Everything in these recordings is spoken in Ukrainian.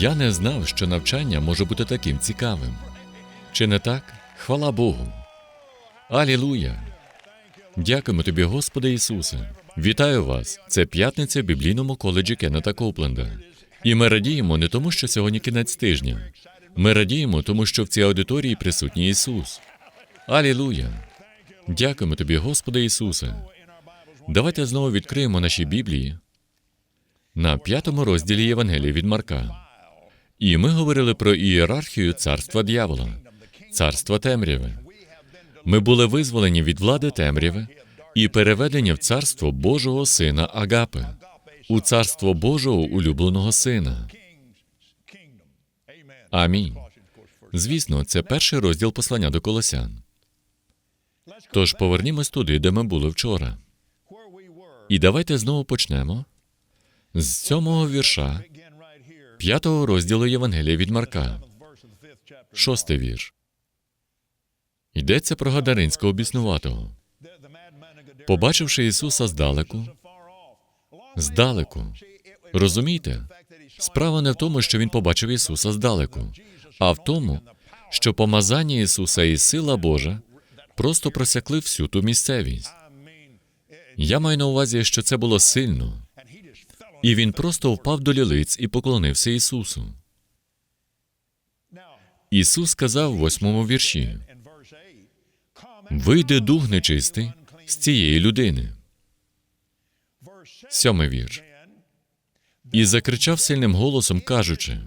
Я не знав, що навчання може бути таким цікавим. Чи не так? Хвала Богу. Алілуя! Дякуємо тобі, Господи Ісусе. Вітаю вас! Це п'ятниця в біблійному коледжі Кеннета Копленда. І ми радіємо не тому, що сьогодні кінець тижня. Ми радіємо, тому що в цій аудиторії присутній Ісус. Алілуя! Дякуємо тобі, Господи Ісусе. Давайте знову відкриємо наші Біблії на п'ятому розділі Євангелія від Марка. І ми говорили про ієрархію царства дьявола, царства темряви. Ми були визволені від влади темряви і переведені в царство Божого Сина Агапи, у царство Божого улюбленого Сина. Амінь. Звісно, це перший розділ послання до Колосян. Тож повернімось туди, де ми були вчора. І давайте знову почнемо з сьомого вірша п'ятого розділу Євангелія від Марка. Шостий вірш. Йдеться про Гадаринського біснуватого. Побачивши Ісуса здалеку, здалеку. Розумієте? Справа не в тому, що він побачив Ісуса здалеку, а в тому, що помазання Ісуса і сила Божа просто просякли всю ту місцевість. Я маю на увазі, що це було сильно, і він просто впав до лілиць і поклонився Ісусу. Ісус сказав в восьмому вірші: Вийде дух нечистий з цієї людини. Сьомий вірш. І закричав сильним голосом, кажучи: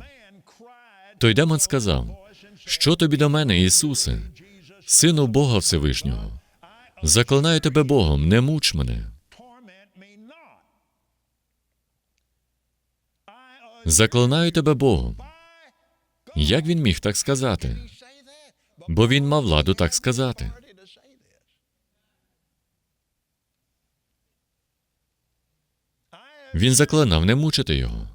Той демон сказав: Що тобі до мене, Ісусе, сину Бога Всевишнього? Заклинаю тебе Богом, не муч мене. Заклинаю тебе Богом. Як він міг так сказати? Бо він мав владу так сказати. Він заклинав не мучити його.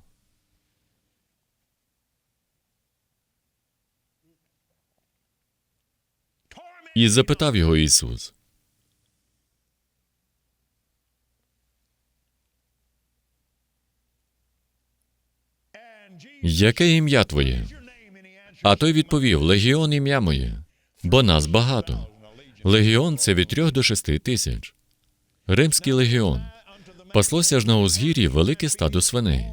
І запитав його Ісус. Яке ім'я твоє? А той відповів: Легіон ім'я моє, бо нас багато. Легіон це від трьох до шести тисяч. Римський легіон. Паслося ж на узгір'ї велике стадо свиней.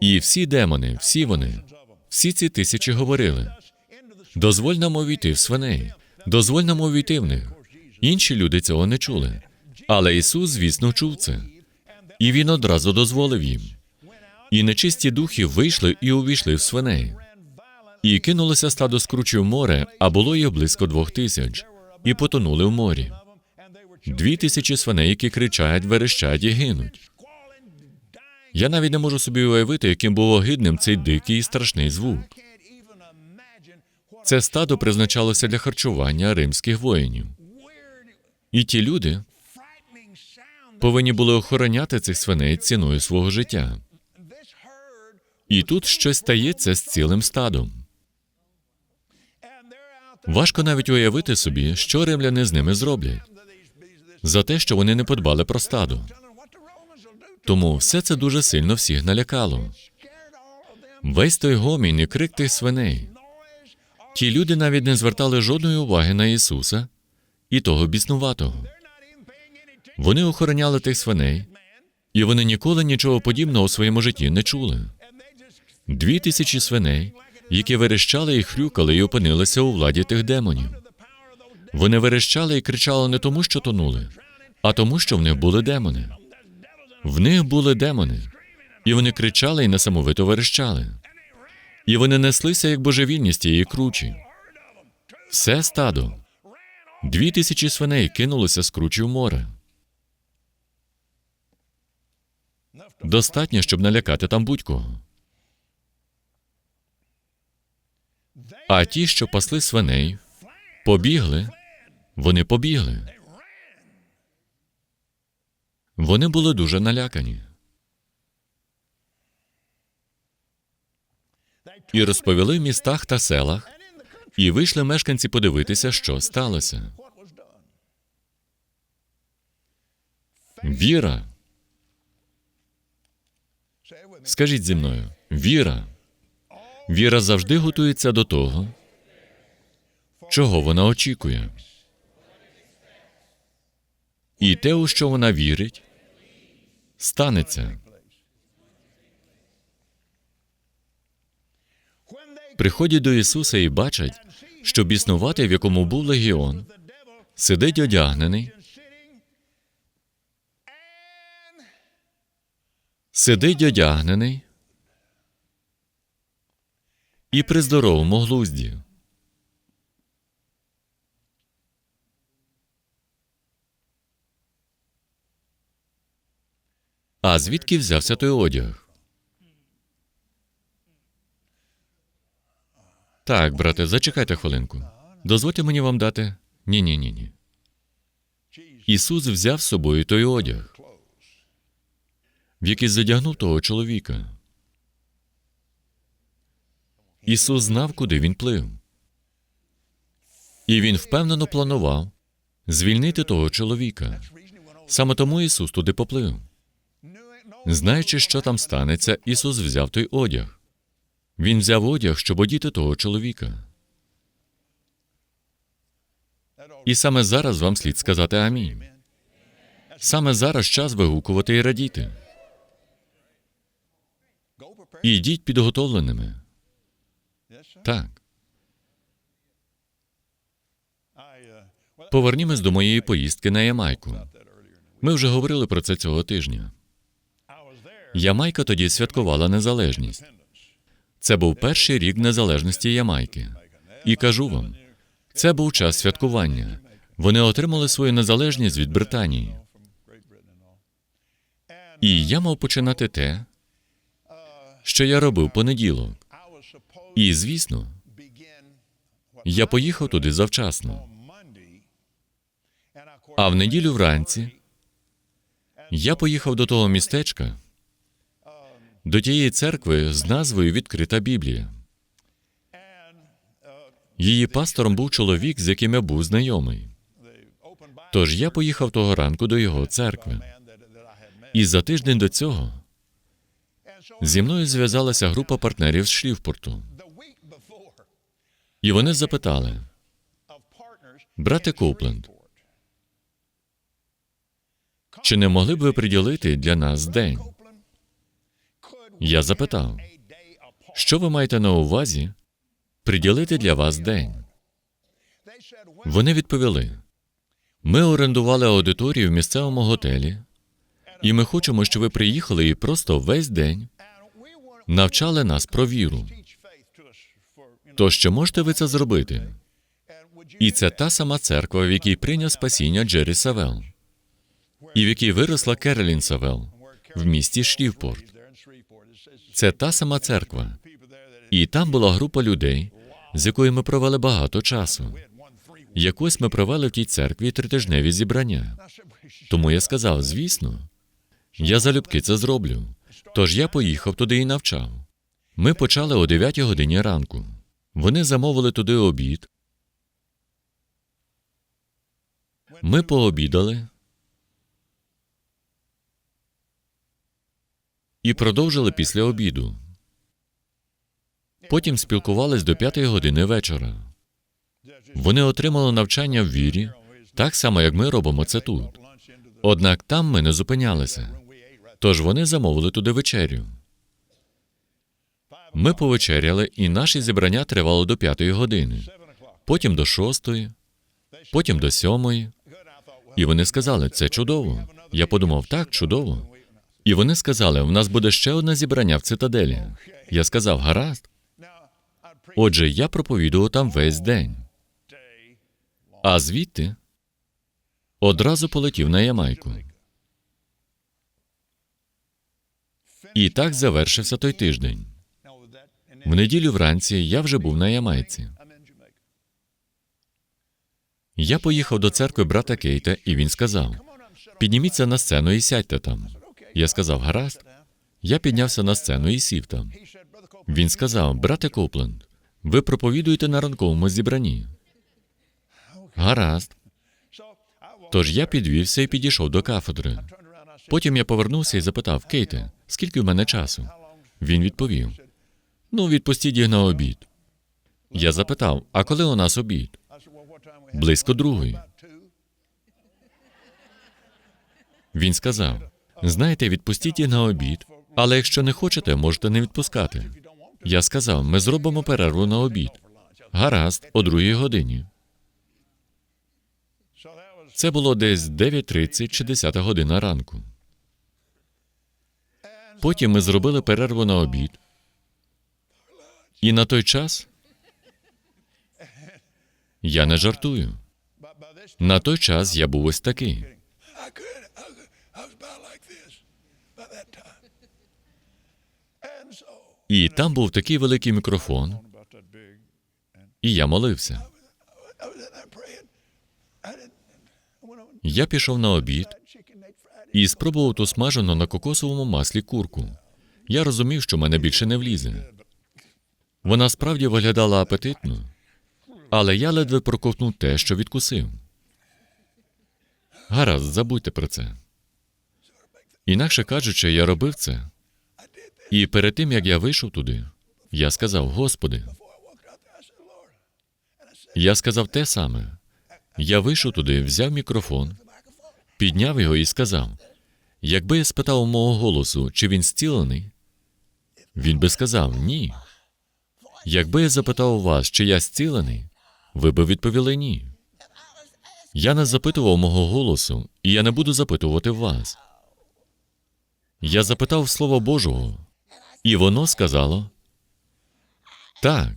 І всі демони, всі вони, всі ці тисячі говорили: дозволь нам увійти в свиней, дозволь нам увійти в них. Інші люди цього не чули. Але Ісус, звісно, чув це. І Він одразу дозволив їм. І нечисті духи вийшли і увійшли в свиней. І кинулося стадо скручі в море, а було їх близько двох тисяч, і потонули в морі. Дві тисячі свиней, які кричать, верещать і гинуть. Я навіть не можу собі уявити, яким був огидним цей дикий і страшний звук. Це стадо призначалося для харчування римських воїнів. І ті люди повинні були охороняти цих свиней ціною свого життя. І тут щось стається з цілим стадом. Важко навіть уявити собі, що римляни з ними зроблять за те, що вони не подбали про стадо. Тому все це дуже сильно всіх налякало. Весь той гомін і крик тих свиней. Ті люди навіть не звертали жодної уваги на Ісуса і того біснуватого. Вони охороняли тих свиней, і вони ніколи нічого подібного у своєму житті не чули. Дві тисячі свиней, які верещали і хрюкали, і опинилися у владі тих демонів. Вони верещали і кричали не тому, що тонули, а тому, що в них були демони. В них були демони, і вони кричали і несамовито верещали. І вони неслися, як божевільні з тієї кручі. Все стадо. Дві тисячі свиней кинулося з кручі в море. Достатньо, щоб налякати там будь-кого. А ті, що пасли свиней, побігли, вони побігли. Вони були дуже налякані. І розповіли в містах та селах, і вийшли мешканці подивитися, що сталося. Віра. Скажіть зі мною, віра. Віра завжди готується до того, чого вона очікує. І те, у що вона вірить, станеться. Приходять до Ісуса і бачать, що біснуватий, в якому був легіон, сидить одягнений, сидить одягнений і при здоровому глузді. А звідки взявся той одяг? Так, брате, зачекайте хвилинку. Дозвольте мені вам дати. Ні, ні, ні, ні. Ісус взяв з собою той одяг, в який задягнув того чоловіка. Ісус знав, куди він плив. І він впевнено планував звільнити того чоловіка. Саме тому Ісус туди поплив. Знаючи, що там станеться, Ісус взяв той одяг. Він взяв одяг, щоб одіти того чоловіка. І саме зараз вам слід сказати амінь. Саме зараз час вигукувати і радіти. І йдіть підготовленими. Так. Повернімось до моєї поїздки на Ямайку. Ми вже говорили про це цього тижня. Ямайка тоді святкувала незалежність. Це був перший рік незалежності Ямайки. І кажу вам, це був час святкування. Вони отримали свою незалежність від Британії. І я мав починати те, що я робив понеділок. І, звісно, я поїхав туди завчасно. А в неділю вранці я поїхав до того містечка, до тієї церкви з назвою Відкрита Біблія. Її пастором був чоловік, з яким я був знайомий. Тож я поїхав того ранку до його церкви. І за тиждень до цього зі мною зв'язалася група партнерів з Шлівпорту. І вони запитали: брате Коупленд, чи не могли б ви приділити для нас день? Я запитав, що ви маєте на увазі приділити для вас день? Вони відповіли: ми орендували аудиторію в місцевому готелі, і ми хочемо, щоб ви приїхали і просто весь день навчали нас про віру. То чи можете ви це зробити? І це та сама церква, в якій прийняв спасіння Джері Савел, і в якій виросла Керолін Савел в місті Шлівпорт. Це та сама церква. І там була група людей, з якою ми провели багато часу. Якось ми провели в тій церкві тритижневі зібрання. Тому я сказав: звісно, я залюбки це зроблю. Тож я поїхав туди і навчав. Ми почали о 9 годині ранку. Вони замовили туди обід. Ми пообідали. і продовжили після обіду. Потім спілкувались до п'ятої години вечора. Вони отримали навчання в вірі, так само, як ми робимо це тут. Однак там ми не зупинялися. Тож вони замовили туди вечерю. Ми повечеряли, і наше зібрання тривало до п'ятої години, потім до шостої, потім до сьомої. І вони сказали, це чудово. Я подумав, так, чудово. І вони сказали, в нас буде ще одне зібрання в цитаделі. Я сказав, гаразд. Отже, я проповідував там весь день. А звідти одразу полетів на Ямайку. І так завершився той тиждень. В неділю вранці я вже був на Ямайці. Я поїхав до церкви брата Кейта, і він сказав: підніміться на сцену і сядьте там. Я сказав, гаразд. Я піднявся на сцену і сів там. Він сказав: брате Копленд, ви проповідуєте на ранковому зібранні. Гаразд. Тож я підвівся і підійшов до кафедри. Потім я повернувся і запитав Кейте, скільки в мене часу? Він відповів: Ну, відпустіть їх на обід. Я запитав: а коли у нас обід? Близько другої. Він сказав: знаєте, відпустіть їх на обід, але якщо не хочете, можете не відпускати. Я сказав: ми зробимо перерву на обід. Гаразд, о другій годині. Це було десь 9.30 чи 10 година ранку. Потім ми зробили перерву на обід. І на той час я не жартую. На той час я був ось такий. І там був такий великий мікрофон, і я молився. Я пішов на обід і спробував ту смажену на кокосовому маслі курку. Я розумів, що мене більше не влізе. Вона справді виглядала апетитно, але я ледве проковтнув те, що відкусив. Гаразд, забудьте про це. Інакше кажучи, я робив це. І перед тим, як я вийшов туди, я сказав: Господи, я сказав те саме. Я вийшов туди, взяв мікрофон, підняв його і сказав: якби я спитав мого голосу, чи він зцілений, він би сказав ні. Якби я запитав вас, чи я зцілений, ви би відповіли ні. Я не запитував мого голосу, і я не буду запитувати вас. Я запитав Слова Божого, і воно сказало: так,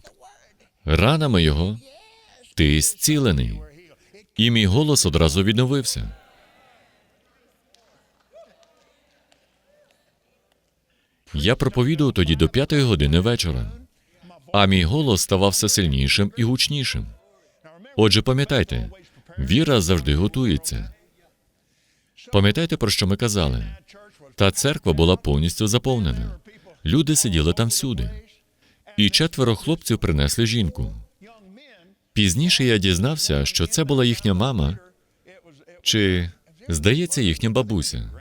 ранами його ти зцілений. І мій голос одразу відновився. Я проповідував тоді до п'ятої години вечора, а мій голос ставав все сильнішим і гучнішим. Отже, пам'ятайте, віра завжди готується. Пам'ятайте, про що ми казали? Та церква була повністю заповнена. Люди сиділи там всюди. І четверо хлопців принесли жінку. Пізніше я дізнався, що це була їхня мама, чи, здається, їхня бабуся.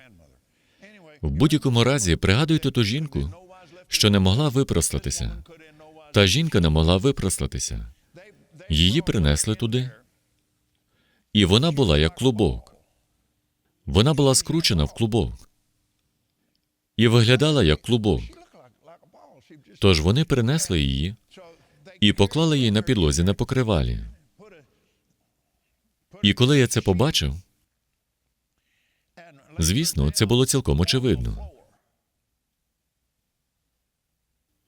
В будь-якому разі пригадуйте ту жінку, що не могла випростатися. Та жінка не могла випростатися. Її принесли туди, і вона була як клубок. Вона була скручена в клубок і виглядала як клубок. Тож вони принесли її і поклали її на підлозі на покривалі. І коли я це побачив, звісно, це було цілком очевидно.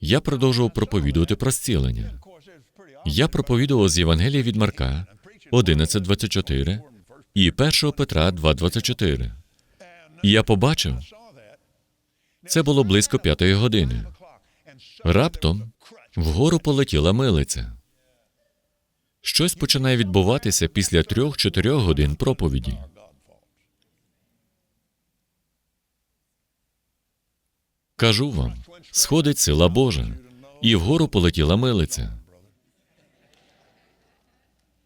Я продовжував проповідувати про зцілення. Я проповідував з Євангелія від Марка 11.24 і 1 Петра 2.24. І я побачив, це було близько п'ятої години. Раптом вгору полетіла милиця. Щось починає відбуватися після трьох-чотирьох годин проповіді. Кажу вам, сходить сила Божа, і вгору полетіла милиця.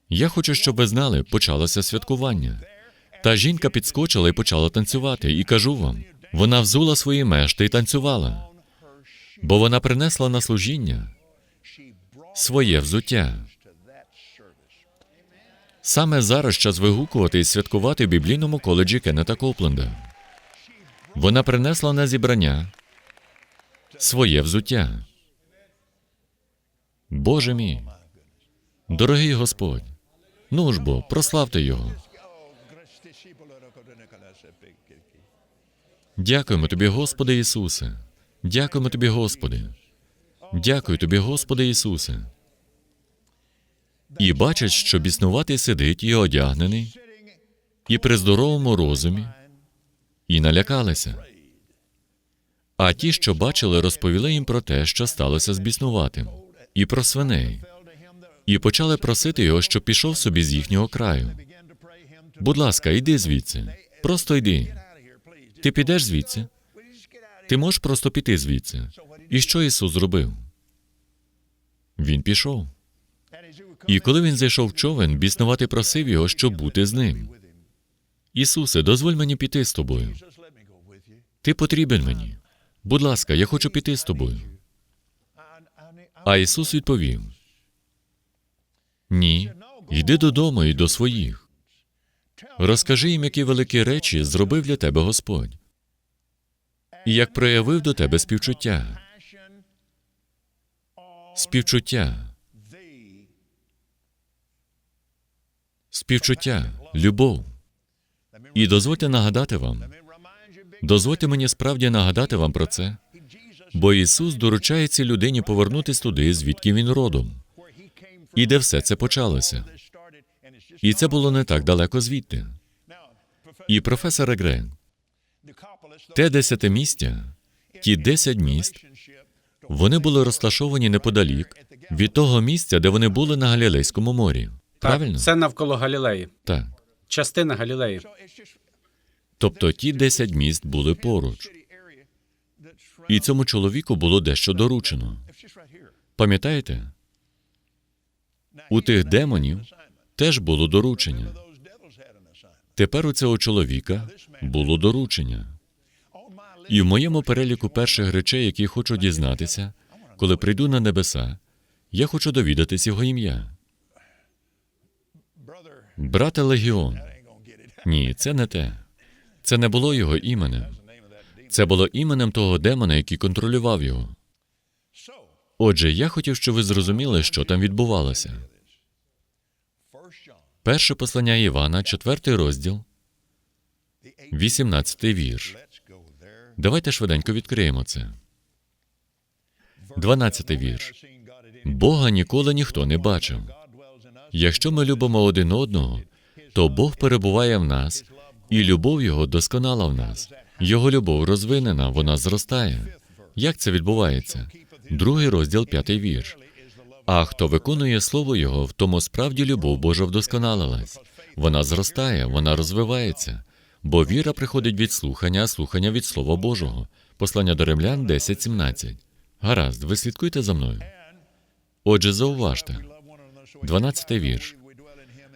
Я хочу, щоб ви знали, почалося святкування. Та жінка підскочила і почала танцювати, і кажу вам, Вона взула свої мешти і танцювала, бо вона принесла на служіння своє взуття. Саме зараз час вигукувати і святкувати в біблійному коледжі Кеннета Копленда. Вона принесла на зібрання своє взуття. Боже мій, дорогий Господь, ну ж бо, прославте його. Дякуємо тобі, Господи Ісусе. Дякуємо тобі, Господи. Дякую тобі, Господи Ісусе. І бачать, що біснуватий сидить і одягнений, і при здоровому розумі, і налякалися. А ті, що бачили, розповіли їм про те, що сталося з біснуватим, і про свиней, і почали просити його, щоб пішов собі з їхнього краю. Будь ласка, йди звідси. Просто йди. Ти підеш звідси? Ти можеш просто піти звідси. І що Ісус зробив? Він пішов. І коли він зайшов в човен, біснуватий просив його, щоб бути з ним. Ісусе, дозволь мені піти з тобою. Ти потрібен мені. Будь ласка, я хочу піти з тобою. А Ісус відповів: Ні, йди додому і до своїх. Розкажи їм, які великі речі зробив для тебе Господь, і як проявив до тебе співчуття. Співчуття. Співчуття, любов. І дозвольте нагадати вам, дозвольте мені справді нагадати вам про це, бо Ісус доручає цій людині повернутись туди, звідки він родом, і де все це почалося. І це було не так далеко звідти. І професор Грен, те десятимістя, ті десять міст, вони були розташовані неподалік від того місця, де вони були на Галілейському морі. Правильно? Так, це навколо Галілеї. Так. Частина Галілеї. Тобто ті десять міст були поруч. І цьому чоловіку було дещо доручено. Пам'ятаєте? У тих демонів теж було доручення. Тепер у цього чоловіка було доручення. І в моєму переліку перших речей, які хочу дізнатися, коли прийду на небеса, я хочу довідатись його ім'я. Брате Легіон. Ні, це не те. Це не було його іменем. Це було іменем того демона, який контролював його. Отже, я хотів, щоб ви зрозуміли, що там відбувалося. Перше послання Івана, четвертий розділ, 18 вірш. Давайте швиденько відкриємо це. 12 вірш. Бога ніколи ніхто не бачив. Якщо ми любимо один одного, то Бог перебуває в нас, і любов Його досконала в нас. Його любов розвинена, вона зростає. Як це відбувається? Другий розділ, п'ятий вірш. А хто виконує слово Його, в тому справді любов Божа вдосконалилась. Вона зростає, вона розвивається. Бо віра приходить від слухання, слухання від Слова Божого. Послання до римлян 10.17. Гаразд, ви слідкуйте за мною. Отже, зауважте. 12 вірш.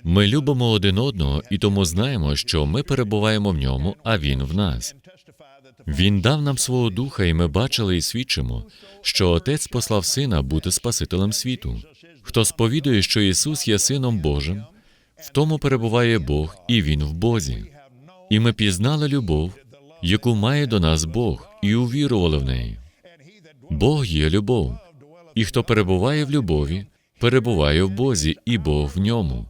Ми любимо один одного і тому знаємо, що ми перебуваємо в ньому, а він в нас. Він дав нам свого духа, і ми бачили і свідчимо, що Отець послав Сина бути Спасителем світу. Хто сповідує, що Ісус є Сином Божим, в тому перебуває Бог, і Він в Бозі. І ми пізнали любов, яку має до нас Бог, і увірували в неї. Бог є любов, і хто перебуває в любові, перебуває в Бозі, і Бог в ньому.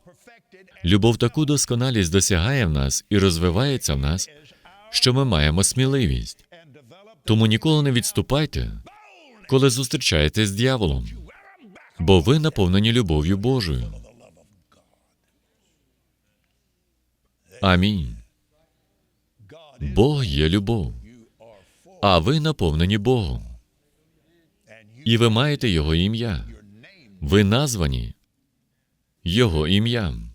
Любов таку досконалість досягає в нас і розвивається в нас, що ми маємо сміливість. Тому ніколи не відступайте, коли зустрічаєтесь з дьяволом, бо ви наповнені любов'ю Божою. Амінь. Бог є любов, а ви наповнені Богом. І ви маєте Його ім'я. Ви названі Його ім'ям.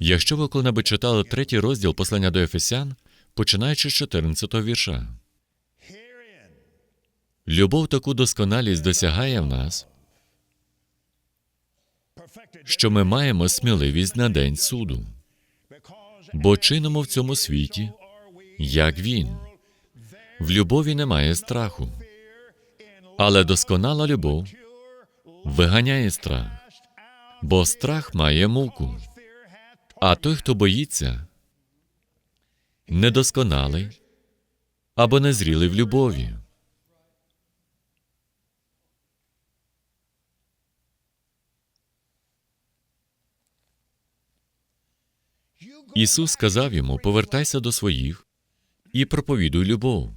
Якщо ви коли-небудь читали третій розділ послання до Ефесян, починаючи з 14 вірша. Любов таку досконалість досягає в нас, що ми маємо сміливість на день суду, бо чинимо в цьому світі, як він. В любові немає страху, але досконала любов виганяє страх, бо страх має муку. А той, хто боїться, недосконалий або незрілий в любові. Ісус сказав йому: повертайся до своїх і проповідуй любов.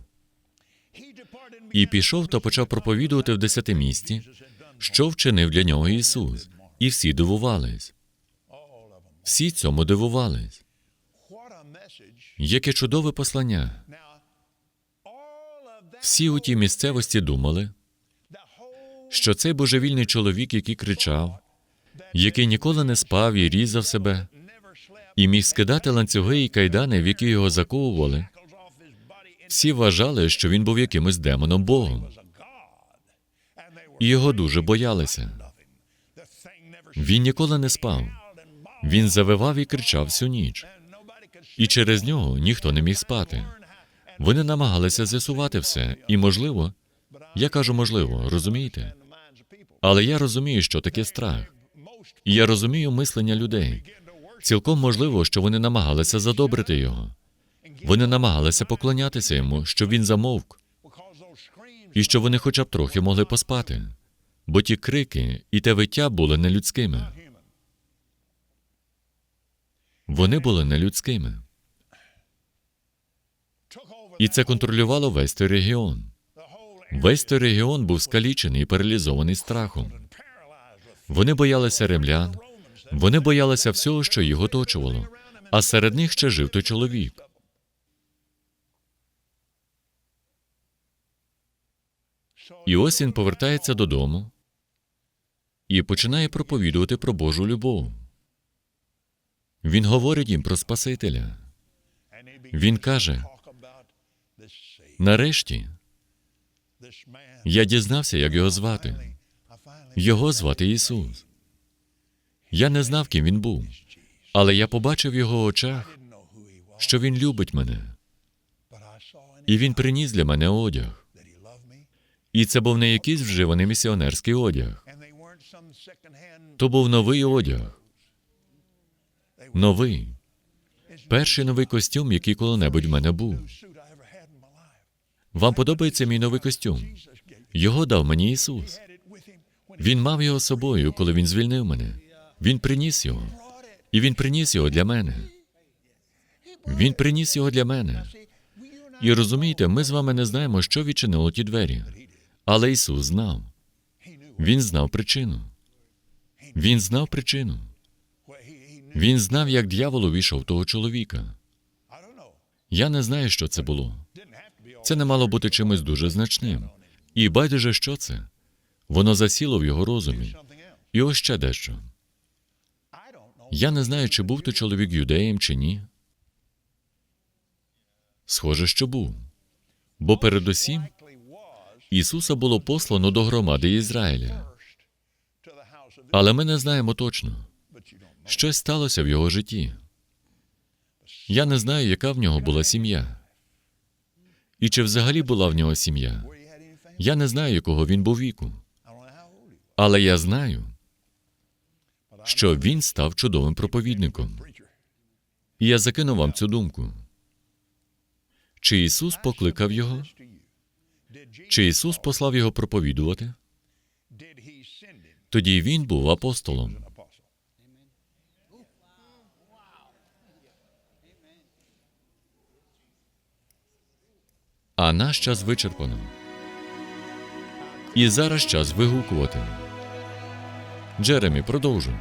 І пішов та почав проповідувати в десятимісті, що вчинив для нього Ісус, і всі дивувались. Всі цьому дивувались. Яке чудове послання. Всі у тій місцевості думали, що цей божевільний чоловік, який кричав, який ніколи не спав і різав себе, і міг скидати ланцюги і кайдани, в які його заковували, всі вважали, що він був якимось демоном Богом, і його дуже боялися. Він ніколи не спав. Він завивав і кричав всю ніч, і через нього ніхто не міг спати. Вони намагалися з'ясувати все, і можливо, я кажу можливо, розумієте? Але я розумію, що таке страх. І я розумію мислення людей. Цілком можливо, що вони намагалися задобрити його. Вони намагалися поклонятися йому, щоб він замовк, і щоб вони хоча б трохи могли поспати, бо ті крики і те виття були нелюдськими. Вони були нелюдськими. І це контролювало весь той регіон. Весь той регіон був скалічений і паралізований страхом. Вони боялися римлян, вони боялися всього, що їх оточувало, а серед них ще жив той чоловік. І ось він повертається додому і починає проповідувати про Божу любов. Він говорить їм про Спасителя. Він каже: нарешті я дізнався, як його звати. Його звати Ісус. Я не знав, ким він був, але я побачив в його очах, що він любить мене, і він приніс для мене одяг. І це був не якийсь вживаний місіонерський одяг. То був новий одяг. Новий. Перший новий костюм, який коли-небудь в мене був. Вам подобається мій новий костюм? Його дав мені Ісус. Він мав його собою, коли він звільнив мене. Він приніс його. І він приніс його для мене. Він приніс його для мене. І розумієте, ми з вами не знаємо, що відчинило ті двері. Але Ісус знав. Він знав причину. Він знав причину. Він знав, як дьявол увійшов того чоловіка. Я не знаю, що це було. Це не мало бути чимось дуже значним. І байдуже, що це. Воно засіло в його розумі. І ось ще дещо. Я не знаю, чи був той чоловік юдеєм чи ні. Схоже, що був. Бо передусім Ісуса було послано до громади Ізраїля. Але ми не знаємо точно. Щось сталося в його житті. Я не знаю, яка в нього була сім'я. І чи взагалі була в нього сім'я. Я не знаю, якого він був віку. Але я знаю, що він став чудовим проповідником. І я закину вам цю думку. Чи Ісус покликав його? Чи Ісус послав його проповідувати? Тоді він був апостолом. А наш час вичерпано. І зараз час вигукувати. Джеремі, продовжуй.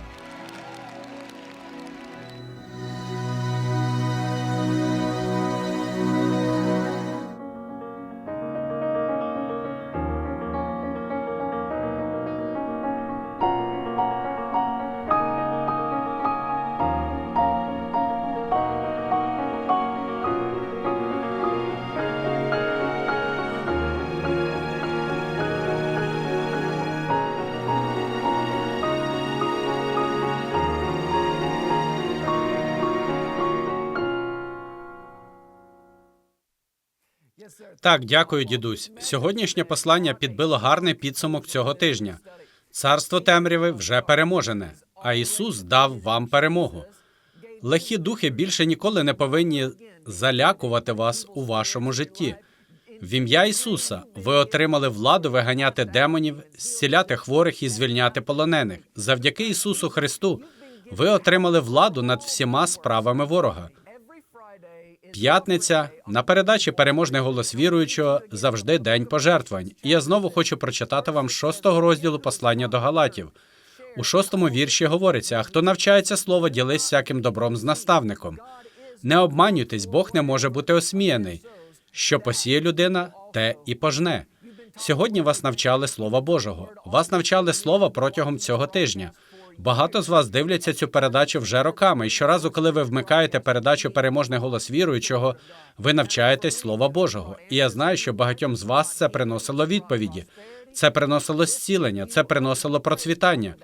Так, дякую, дідусь. Сьогоднішнє послання підбило гарний підсумок цього тижня. Царство темряви вже переможене, а Ісус дав вам перемогу. Лихі духи більше ніколи не повинні залякувати вас у вашому житті. В ім'я Ісуса ви отримали владу виганяти демонів, зціляти хворих і звільняти полонених. Завдяки Ісусу Христу ви отримали владу над всіма справами ворога. П'ятниця на передачі Переможний голос віруючого завжди день пожертвувань. І я знову хочу прочитати вам шостого розділу послання до Галатів. У шостому вірші говориться: а хто навчається слово, ділись всяким добром з наставником. Не обманюйтесь, Бог не може бути осміяний. Що посіє людина, те і пожне. Сьогодні вас навчали Слова Божого. Вас навчали слова протягом цього тижня. Багато з вас дивляться цю передачу вже роками, і щоразу, коли ви вмикаєте передачу Переможний голос віруючого, ви навчаєтесь Слова Божого. І я знаю, що багатьом з вас це приносило відповіді, це приносило зцілення, це приносило процвітання.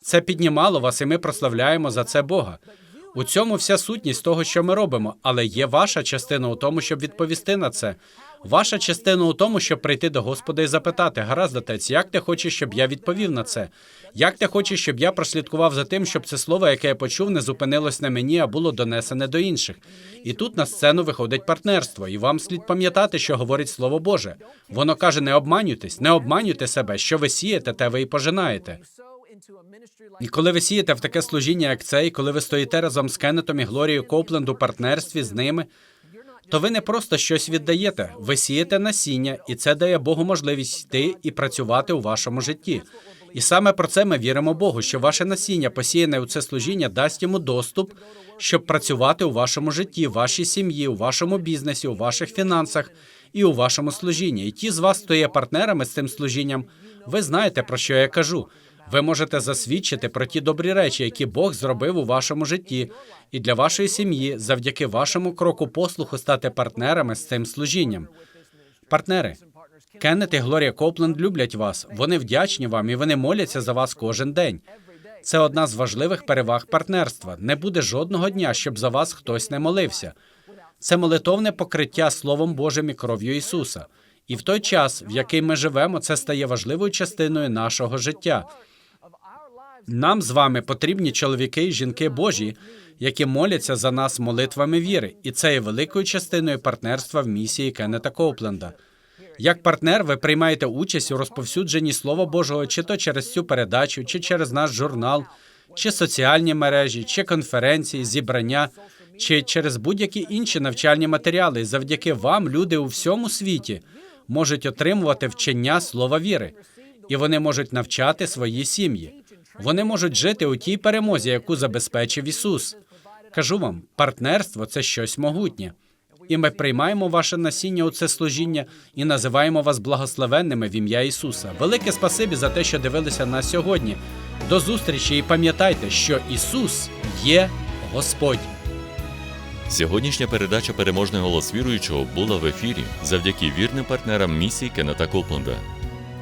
Це піднімало вас, і ми прославляємо за це Бога. У цьому вся сутність того, що ми робимо, але є ваша частина у тому, щоб відповісти на це. Ваша частина у тому, щоб прийти до Господа і запитати: гаразд, отець, як ти хочеш, щоб я відповів на це? Як ти хочеш, щоб я прослідкував за тим, щоб це слово, яке я почув, не зупинилось на мені, а було донесене до інших? І тут на сцену виходить партнерство, і вам слід пам'ятати, що говорить Слово Боже. Воно каже: не обманюйтесь, не обманюйте себе, що ви сієте, те ви і пожинаєте. І коли ви сієте в таке служіння, як це, і коли ви стоїте разом з Кеннетом і Глорією Копленд у партнерстві з ними, то ви не просто щось віддаєте, ви сієте насіння, і це дає Богу можливість йти і працювати у вашому житті. І саме про це ми віримо Богу, що ваше насіння, посіяне у це служіння, дасть йому доступ, щоб працювати у вашому житті, вашій сім'ї, у вашому бізнесі, у ваших фінансах і у вашому служінні. І ті з вас, хто є партнерами з цим служінням, ви знаєте про що я кажу. Ви можете засвідчити про ті добрі речі, які Бог зробив у вашому житті, і для вашої сім'ї, завдяки вашому кроку послуху стати партнерами з цим служінням. Партнери, Кеннет і Глорія Копленд люблять вас. Вони вдячні вам і вони моляться за вас кожен день. Це одна з важливих переваг партнерства. Не буде жодного дня, щоб за вас хтось не молився. Це молитовне покриття Словом Божим і кров'ю Ісуса. І в той час, в який ми живемо, це стає важливою частиною нашого життя. Нам з вами потрібні чоловіки і жінки Божі, які моляться за нас молитвами віри, і це є великою частиною партнерства в місії Кеннета Коупленда. Як партнер, ви приймаєте участь у розповсюдженні Слова Божого, чи то через цю передачу, чи через наш журнал, чи соціальні мережі, чи конференції, зібрання, чи через будь-які інші навчальні матеріали. Завдяки вам люди у всьому світі можуть отримувати вчення слова віри, і вони можуть навчати свої сім'ї. Вони можуть жити у тій перемозі, яку забезпечив Ісус. Кажу вам, партнерство це щось могутнє. І ми приймаємо ваше насіння у це служіння і називаємо вас благословенними в ім'я Ісуса. Велике спасибі за те, що дивилися нас сьогодні. До зустрічі і пам'ятайте, що Ісус є Господь. Сьогоднішня передача Переможний голос віруючого була в ефірі завдяки вірним партнерам місії Кеннета Копленда.